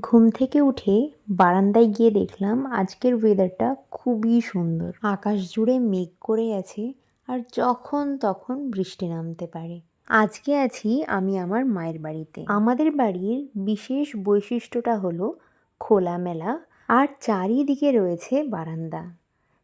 ঘুম থেকে উঠে বারান্দায় গিয়ে দেখলাম আজকের ওয়েদারটা খুবই সুন্দর। আকাশ জুড়ে মেঘ করে আছে আর যখন তখন বৃষ্টি নামতে পারে। আজকে আছি আমি আমার মায়ের বাড়িতে। আমাদের বাড়ির বিশেষ বৈশিষ্ট্যটা হলো খোলামেলা আর চারিদিকে রয়েছে বারান্দা।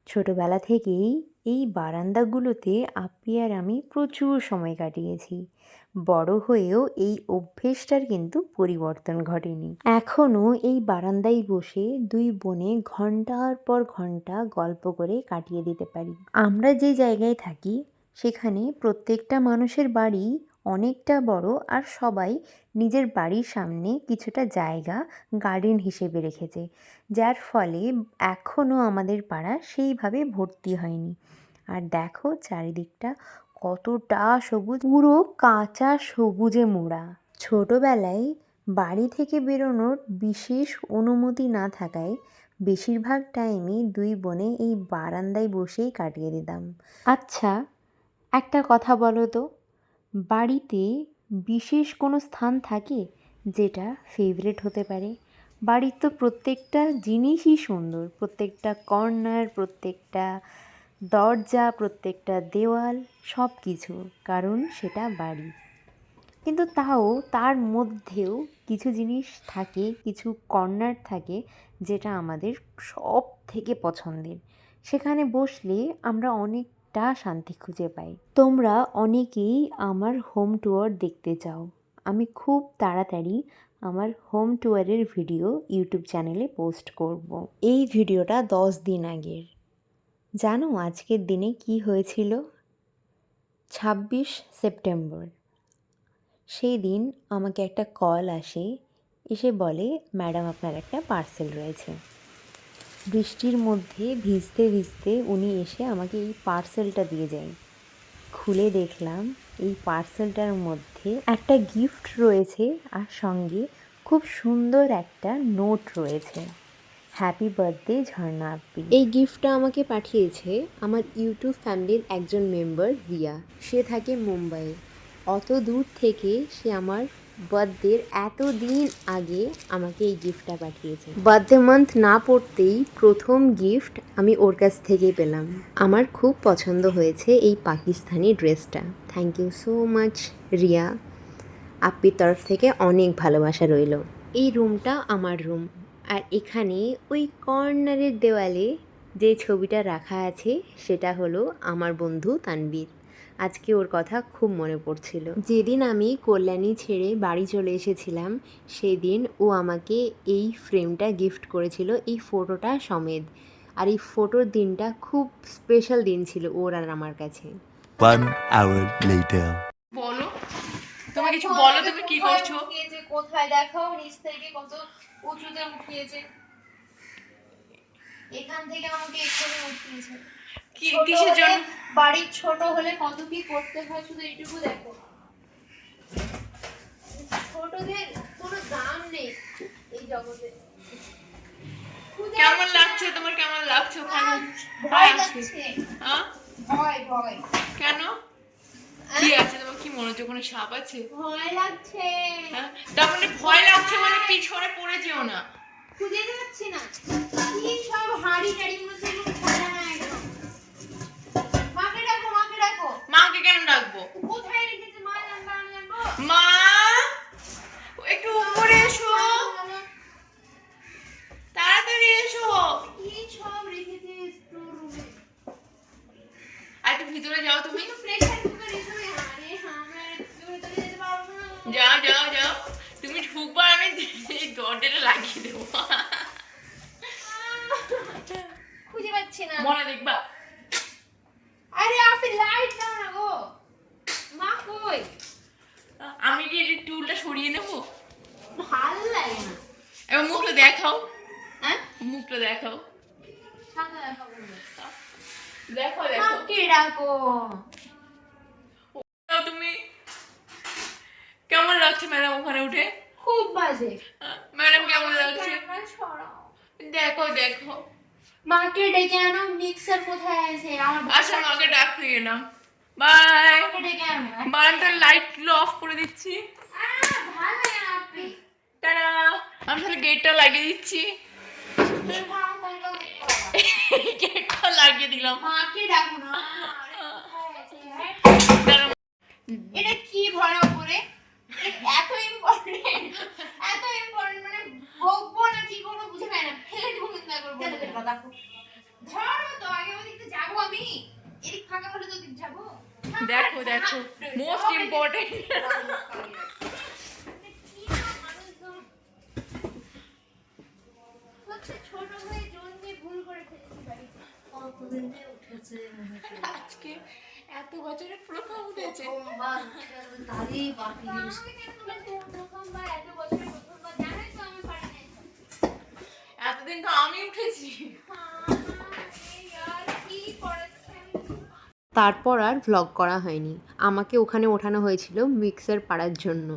ছোটবেলা থেকেই এই বারান্দাগুলোতে আপি আর আমি প্রচুর সময় কাটিয়েছি। বড় হয়েও এই অভ্যেসটার কিন্তু পরিবর্তন ঘটেনি। এখনও এই বারান্দায় বসে দুই বোনে ঘণ্টার পর ঘণ্টা গল্প করে কাটিয়ে দিতে পারি। আমরা যে জায়গায় থাকি, সেখানে প্রত্যেকটা মানুষের বাড়ি অনেকটা বড় আর সবাই নিজের বাড়ির সামনে কিছুটা জায়গা গার্ডেন হিসেবে রেখেছে। যার ফলে এখনও আমাদের পাড়া সেইভাবে ভর্তি হয়নি। আর দেখো চারিদিকটা কতটা সবুজ, পুরো কাঁচা সবুজে মোড়া। ছোটবেলায় বাড়ি থেকে বেরোনোর বিশেষ অনুমতি না থাকায় বেশিরভাগ টাইমই দুই বোনে এই বারান্দায় বসেই কাটিয়ে দিতাম। আচ্ছা একটা কথা বলো তো। বাড়িতে বিশেষ কোনো স্থান থাকে যেটা ফেভারেট হতে পারে? বাড়ির তো প্রত্যেকটা জিনিসই সুন্দর। প্রত্যেকটা কর্নার প্রত্যেকটা দরজা, প্রত্যেকটা দেওয়াল সব কিছু কারণ সেটা বাড়ি। কিন্তু তাও তার মধ্যেও কিছু জিনিস থাকে, কিছু কর্নার থাকে যেটা আমাদের সব থেকে পছন্দের। সেখানে বসলে আমরা অনেকটা শান্তি খুঁজে পাই। তোমরা অনেকেই আমার হোম টুয়ার দেখতে চাও। আমি খুব তাড়াতাড়ি আমার হোম টুয়ারের ভিডিও ইউটিউব চ্যানেলে পোস্ট করব। এই ভিডিওটা দশ দিন আগের। জানো আজকের দিনে কি হয়েছিল? ছাব্বিশ সেপ্টেম্বর। সেই দিন আমাকে একটা কল আসে, এসে বলে ম্যাডাম আপনার একটা পার্সেল রয়েছে। বৃষ্টির মধ্যে ভিজতে ভিজতে উনি এসে আমাকে এই পার্সেলটা দিয়ে যায় খুলে দেখলাম এই পার্সেলটার মধ্যে একটা গিফট রয়েছে আর সঙ্গে খুব সুন্দর একটা নোট রয়েছে। হ্যাপি বার্থডে ঝর্ণা আপ্পি এই গিফটটা আমাকে পাঠিয়েছে আমার ইউটিউব ফ্যামিলির একজন মেম্বার রিয়া সে থাকে মুম্বাইয়ে। অত দূর থেকে সে আমার বার্থডের এত দিন আগে আমাকে এই গিফটটা পাঠিয়েছে। বার্থডে মান্থ না পড়তেই প্রথম গিফট আমি ওর কাছ থেকেই পেলাম। আমার খুব পছন্দ হয়েছে এই পাকিস্তানি ড্রেসটা। Thank you so much Riya. আপ্পির তরফ থেকে অনেক ভালোবাসা রইল। এই রুমটা আমার রুম আর এখানে ওই কর্নারের দেওয়ালে যে ছবিটা রাখা আছে, সেটা হলো আমার বন্ধু তানবীর। আজকে ওর কথা খুব মনে পড়ছিল। যেদিন আমি কল্যাণী ছেড়ে বাড়ি চলে এসেছিলাম সেদিন ও আমাকে এই ফ্রেমটা গিফট করেছিল এই ফটোটা সমেত। আর এই ফটোর দিনটা খুব স্পেশাল দিন ছিল ওর আর আমার কাছে. বলো। তুমি কিছু বলো তুমি কি করছ? কোথায় দেখাও নিচ থেকে কত উঁচুতে উঠিয়েছে। এখান থেকে আমাকে এখানে উঠিয়েছে। কিসের জন্য? বাড়ির ছোট হলে কত কি করতে হয়? শুধু এইটুকু দেখো। ছোটদের কোনো দাম নেই এই জগতে। কেমন লাগছে তোমার? কেমন লাগছে ওখানে? ভয় লাগছে। হ্যাঁ? ভয় ভয়। কেন? কি আছে তোমার? কি মনে হচ্ছে ওখানে সাপ আছে? ভয় লাগছে। হ্যাঁ? তার মানে ভয় লাগছে মানে পিছনে পড়ে যেও না। খুঁজে পাচ্ছি না। কি সব হাড়ি টাড়ি গুলো সেগুলো খোলা না একদম মাকে ডাকো মাকে ডাকো মাকে কেন ডাকবো কোথায় রেখেছে মা জানব আমি জানব মা একটু উপরে এসো তাড়াতাড়ি এসো কি সব রেখেছে স্টোর রুমে আর একটু ভিতরে যাও তুমি কিন্তু প্রেসার কুকার এসবে আরে আমরা একটু ভেতরে যেতে পারব না যাও যাও যাও। তুমি ঢুকবার আমি দরজাটা লাগিয়ে দেবো। খুঁজে পাচ্ছি না। মনে দেখবা। আরে আপনি লাইট দাও না গো। মা কই? আমি কি এই টুলটা সরিয়ে নেব? ভালো লাগে না। এবার মুখটা দেখাও। হ্যাঁ? মুখটা দেখাও। সামনে দেখো দেখো। দেখো মাকে ডাকো দাও তুমি কেমন লাগছে ম্যাডাম ওখানে উঠে বাজে ম্যাডাম কেমন লাগছে? দেখো দেখো। মাকে ডেকে আনো মিক্সার কোথায় আছে? আচ্ছা মাকে বাই। ডেকে আনো ম্যাডাম তো লাইটগুলো অফ করে দিচ্ছি। তারা আমি তাহলে গেটটা লাগিয়ে দিচ্ছি। গেটটা লাগিয়ে দিলাম। মাকে ডাকো না। কোথায় আছে? হ্যাঁ? এটা কি ভরা আজকে এত বছরে প্রথম উঠেছে। পারি না এসব। এতদিন তো আমি উঠেছি এই আর কি করেছেন তারপর আর ভ্লগ করা হয়নি। আমাকে ওখানে ওঠানো হয়েছিল মিক্সার পাড়ার জন্য।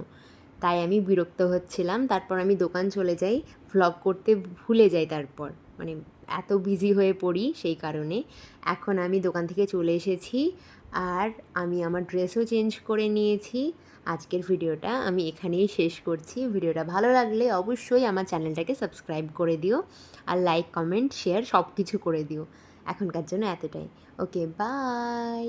তাই আমি বিরক্ত হচ্ছিলাম। তারপর আমি দোকান চলে যাই ভ্লগ করতে ভুলে যাই তারপর। মানে এত বিজি হয়ে পড়ি সেই কারণে। এখন আমি দোকান থেকে চলে এসেছি আর আমি আমার ড্রেসও চেঞ্জ করে নিয়েছি। আজকের ভিডিওটা আমি এখানেই শেষ করছি। ভিডিওটা ভালো লাগলে অবশ্যই আমার চ্যানেলটাকে সাবস্ক্রাইব করে দিও আর লাইক কমেন্ট শেয়ার সব কিছু করে দিও। এখনকার জন্য এতটাই। Okay bye